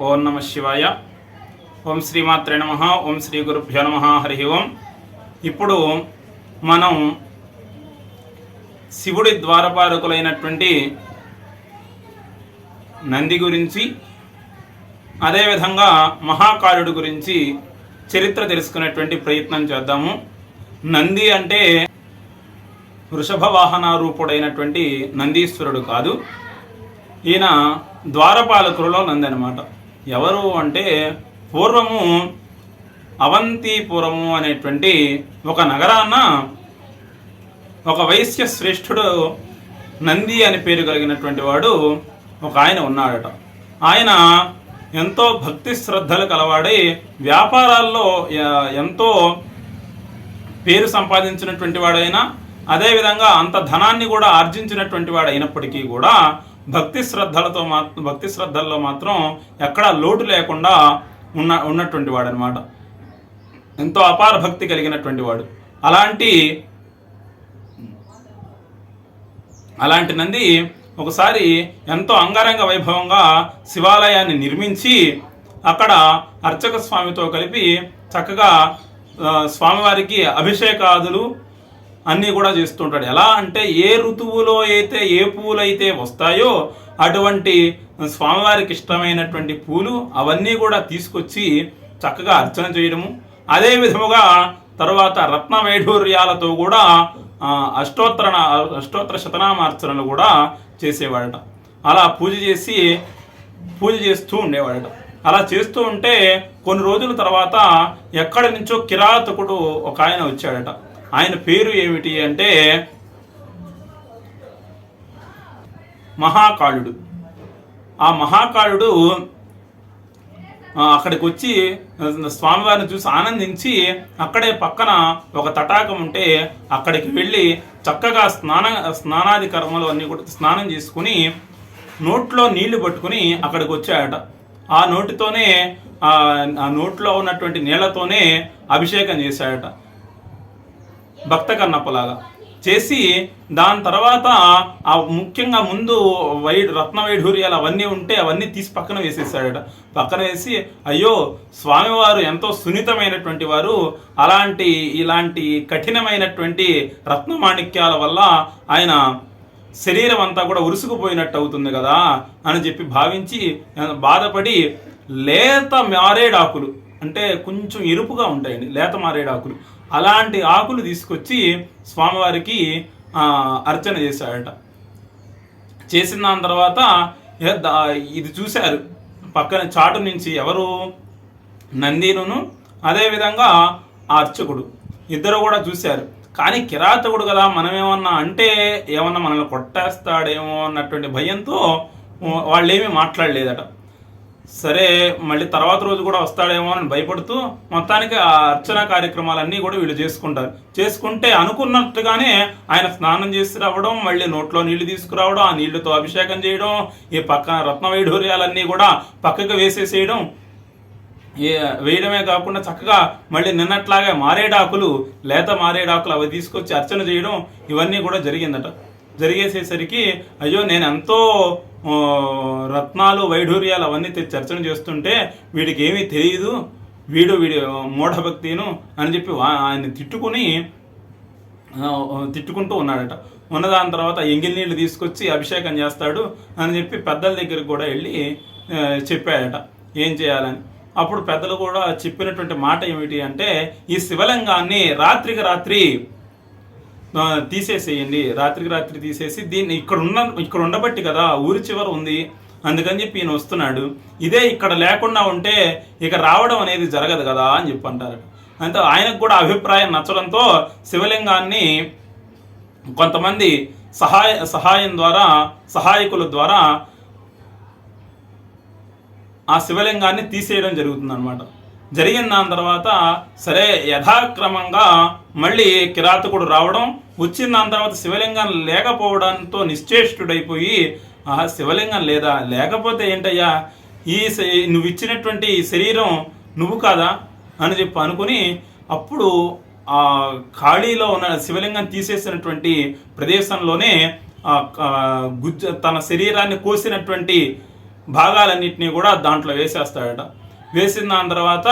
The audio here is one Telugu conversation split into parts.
ఓం నమ శివాయ. ఓం శ్రీమాత్రే నమ. ఓం శ్రీ గురుభ్యో నమ. హరి ఓం. ఇప్పుడు మనం శివుడి ద్వారపాలకులైనటువంటి నంది గురించి అదేవిధంగా మహాకాళుడి గురించి చరిత్ర తెలుసుకునేటువంటి ప్రయత్నం చేద్దాము. నంది అంటే వృషభ వాహన రూపుడైనటువంటి నందీశ్వరుడు కాదు. ఈయన ద్వారపాలకులలో నంది అనమాట ఎవరు అంటే పూర్వము అవంతిపురము అనేటువంటి ఒక నగరాన్న ఒక వైశ్య శ్రేష్ఠుడు నంది అని పేరు కలిగినటువంటి వాడు ఒక ఆయన ఉన్నాడట. ఆయన ఎంతో భక్తి శ్రద్ధలు కలవాడై వ్యాపారాల్లో ఎంతో పేరు సంపాదించినటువంటి వాడైనా అదేవిధంగా అంత ధనాన్ని కూడా ఆర్జించినటువంటి వాడు అయినప్పటికీ కూడా భక్తి శ్రద్ధలతో మాత్రం భక్తి శ్రద్ధల్లో మాత్రం ఎక్కడా లోటు లేకుండా ఉన్న ఉన్నటువంటి వాడు అనమాట ఎంతో అపార భక్తి కలిగినటువంటి వాడు. అలాంటి అలాంటి నంది ఒకసారి ఎంతో అంగరంగ వైభవంగా శివాలయాన్ని నిర్మించి అక్కడ అర్చక స్వామితో కలిపి చక్కగా స్వామివారికి అభిషేకాదులు అన్నీ కూడా చేస్తుంటాడు. ఎలా అంటే ఏ ఋతువులో అయితే ఏ పువ్వులు అయితే వస్తాయో అటువంటి స్వామివారికి ఇష్టమైనటువంటి పూలు అవన్నీ కూడా తీసుకొచ్చి చక్కగా అర్చన చేయడము. అదే విధముగా తర్వాత రత్న వైఢూర్యాలతో కూడా అష్టోత్తర అష్టోత్తర శతనామార్చనలు కూడా చేసేవాడట. అలా పూజ చేసి పూజ చేస్తూ ఉండేవాడట. అలా చేస్తూ ఉంటే కొన్ని రోజుల తర్వాత ఎక్కడి నుంచో కిరాతకుడు ఒక ఆయన వచ్చాడట. ఆయన పేరు ఏమిటి అంటే మహాకాళుడు. ఆ మహాకాళుడు అక్కడికి వచ్చి స్వామివారిని చూసి ఆనందించి అక్కడే పక్కన ఒక తటాకం ఉంటే అక్కడికి వెళ్ళి చక్కగా స్నాన స్నానాది కర్మలు అన్నీ కూడా స్నానం చేసుకుని నోట్లో నీళ్ళు పట్టుకుని అక్కడికి వచ్చాడట ఆ నోటితోనే ఆ ఆ నోట్లో ఉన్నటువంటి నీళ్ళతోనే అభిషేకం చేశాడట. భక్త కన్నప్పలాగా చేసి దాని తర్వాత ఆ ముఖ్యంగా ముందు వై రత్న వైఢూర్యాలు అవన్నీ ఉంటే అవన్నీ తీసి పక్కన వేసేసాడట. పక్కన వేసి అయ్యో స్వామివారు ఎంతో సున్నితమైనటువంటి వారు. అలాంటి ఇలాంటి కఠినమైనటువంటి రత్నమాణిక్యాల వల్ల ఆయన శరీరం అంతా కూడా ఉరుసుకుపోయినట్టు అవుతుంది కదా అని చెప్పి భావించి బాధపడి లేత మారేడాకులు అంటే కొంచెం ఎరుపుగా ఉంటాయండి లేత మారేడాకులు. అలాంటి ఆకులు తీసుకొచ్చి స్వామివారికి అర్చన చేశాడట. చేసిన దాని తర్వాత ఇది చూశారు. పక్కన చాటు నుంచి ఎవరు? నందినును అదేవిధంగా ఆ అర్చకుడు. ఇద్దరు కూడా చూశారు. కానీ కిరాతకుడు కదా మనమేమన్నా అంటే ఏమన్నా మనల్ని కొట్టేస్తాడేమో అన్నటువంటి భయంతో వాళ్ళు ఏమీ మాట్లాడలేదట. సరే మళ్ళీ తర్వాత రోజు కూడా వస్తాడేమో అని భయపడుతూ మొత్తానికి ఆ అర్చన కార్యక్రమాలన్నీ కూడా వీళ్ళు చేసుకుంటారు. చేసుకుంటే అనుకున్నట్టుగానే ఆయన స్నానం చేసి రావడం మళ్ళీ నోట్లో నీళ్ళు తీసుకురావడం ఆ నీళ్ళతో అభిషేకం చేయడం ఈ పక్కన రత్న వైఢూర్యాలన్నీ కూడా పక్కకు వేసేసేయడం. వేయడమే కాకుండా చక్కగా మళ్ళీ నిన్నట్లాగే మారేడాకులు లేత మారేడాకులు అవి తీసుకొచ్చి అర్చన చేయడం ఇవన్నీ కూడా జరిగిందట. జరిగేసేసరికి అయ్యో నేను ఎంతో రత్నాలు వైఢూర్యాలు అవన్నీ చర్చలు చేస్తుంటే వీడికి ఏమీ తెలియదు వీడు వీడి మూఢభక్తిను అని చెప్పి ఆయన తిట్టుకుని తిట్టుకుంటూ ఉన్నాడట. ఉన్న దాని తర్వాత ఎంగిల్ నీళ్ళు తీసుకొచ్చి అభిషేకం చేస్తాడు అని చెప్పి పెద్దల దగ్గరికి కూడా వెళ్ళి చెప్పాడట. ఏం చేయాలని? అప్పుడు పెద్దలు కూడా చెప్పినటువంటి మాట ఏమిటి అంటే ఈ శివలింగాన్ని రాత్రికి రాత్రి తీసేసేయండి. రాత్రికి రాత్రి తీసేసి దీన్ని ఇక్కడ ఉన్న ఇక్కడ ఉండబట్టి కదా ఊరి చివర ఉంది. అందుకని చెప్పి ఈయన వస్తున్నాడు. ఇదే ఇక్కడ లేకుండా ఉంటే ఇక రావడం అనేది జరగదు కదా అని చెప్పి అంటారు అంటే ఆయనకు కూడా అభిప్రాయం నచ్చడంతో శివలింగాన్ని కొంతమంది సహాయ సహాయం ద్వారా సహాయకుల ద్వారా ఆ శివలింగాన్ని తీసేయడం జరుగుతుంది అనమాట జరిగిన దాని తర్వాత సరే యథాక్రమంగా మళ్ళీ కిరాతకుడు రావడం వచ్చిన దాని తర్వాత శివలింగం లేకపోవడంతో నిశ్చేష్టుడైపోయి ఆ శివలింగం లేదా? లేకపోతే ఏంటయ్యా? ఈ నువ్వు ఇచ్చినటువంటి ఈ శరీరం నువ్వు కాదా? అని చెప్పి అనుకుని అప్పుడు ఆ ఖాళీలో ఉన్న శివలింగం తీసేసినటువంటి ప్రదేశంలోనే గుజ్జ తన శరీరాన్ని కోసినటువంటి భాగాలన్నింటినీ కూడా దాంట్లో వేసేస్తాడట. వేసిన దాని తర్వాత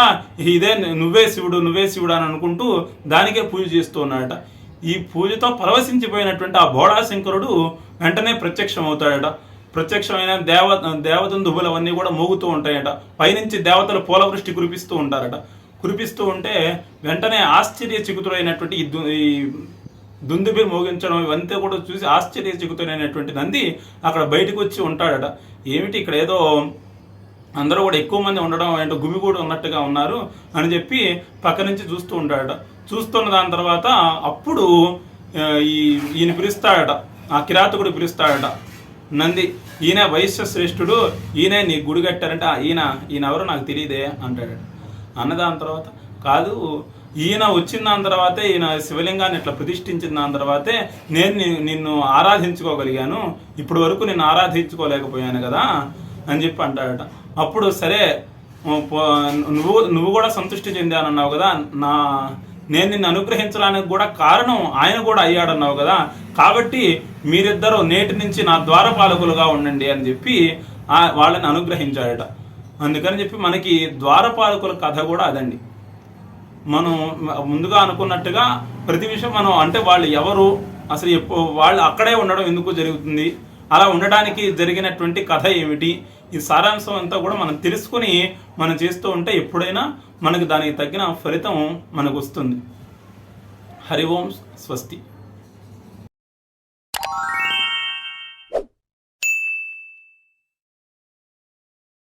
ఇదే నువ్వే శివుడు నువ్వే శివుడు అని అనుకుంటూ దానికే పూజ చేస్తూ ఉన్నాడట ఈ పూజతో పరవశించిపోయినటువంటి ఆ బోడాశంకరుడు వెంటనే ప్రత్యక్షం అవుతాడట ప్రత్యక్షమైన దేవ దేవతందుబులు అవన్నీ కూడా మోగుతూ ఉంటాయట. పైనుంచి దేవతలు పూలవృష్టి కురిపిస్తూ ఉంటారట. కురిపిస్తూ ఉంటే వెంటనే ఆశ్చర్యచకితుడైనటువంటి ఈ దు- ఈ దుందుబి మోగించడం ఇవంతా కూడా చూసి ఆశ్చర్య చిగుతుడైనటువంటి నంది అక్కడ బయటకు వచ్చి ఉంటాడట. ఏమిటి ఇక్కడ ఏదో అందరూ కూడా ఎక్కువ మంది ఉండడం ఏంటో గుమిగూడు ఉన్నట్టుగా ఉన్నారు అని చెప్పి పక్క నుంచి చూస్తూ ఉంటాడట. చూస్తున్న దాని తర్వాత అప్పుడు ఈ ఈయన పిలుస్తాడట. ఆ కిరాతకుడు పిలుస్తాడట. నంది ఈయన వైశ్య శ్రేష్ఠుడు ఈయన నీ గుడి కట్టారంటే ఈయన ఈయన ఎవరో నాకు తెలియదే అంటాడట. అన్న దాని తర్వాత కాదు ఈయన వచ్చిన దాని తర్వాతే ఈయన శివలింగాన్ని ఇట్లా ప్రతిష్ఠించిన దాని తర్వాతే నేను నిన్ను ఆరాధించుకోగలిగాను. ఇప్పటి వరకు నిన్ను ఆరాధించుకోలేకపోయాను కదా అని చెప్పి అంటాడట. అప్పుడు సరే నువ్వు నువ్వు కూడా సంతృష్టి చెందానన్నావు కదా నా నేను నిన్ను అనుగ్రహించడానికి కూడా కారణం ఆయన కూడా అయ్యాడన్నావు కదా కాబట్టి మీరిద్దరూ నేటి నుంచి నా ద్వారపాలకులుగా ఉండండి అని చెప్పి వాళ్ళని అనుగ్రహించాడట. అందుకని చెప్పి మనకి ద్వారపాలకుల కథ కూడా అదండి. మనం ముందుగా అనుకున్నట్టుగా ప్రతి విషయం మనం అంటే వాళ్ళు ఎవరు అసలు ఎప్పు వాళ్ళు అక్కడే ఉండడం ఎందుకు జరుగుతుంది అలా ఉండడానికి జరిగినటువంటి కథ ఏమిటి ఈ సారాంశం అంతా కూడా మనం తెలుసుకుని మనం చేస్తూ ఉంటే ఎప్పుడైనా మనకు దానికి తగిన ఫలితం మనకు వస్తుంది. హరి ఓం స్వస్తి.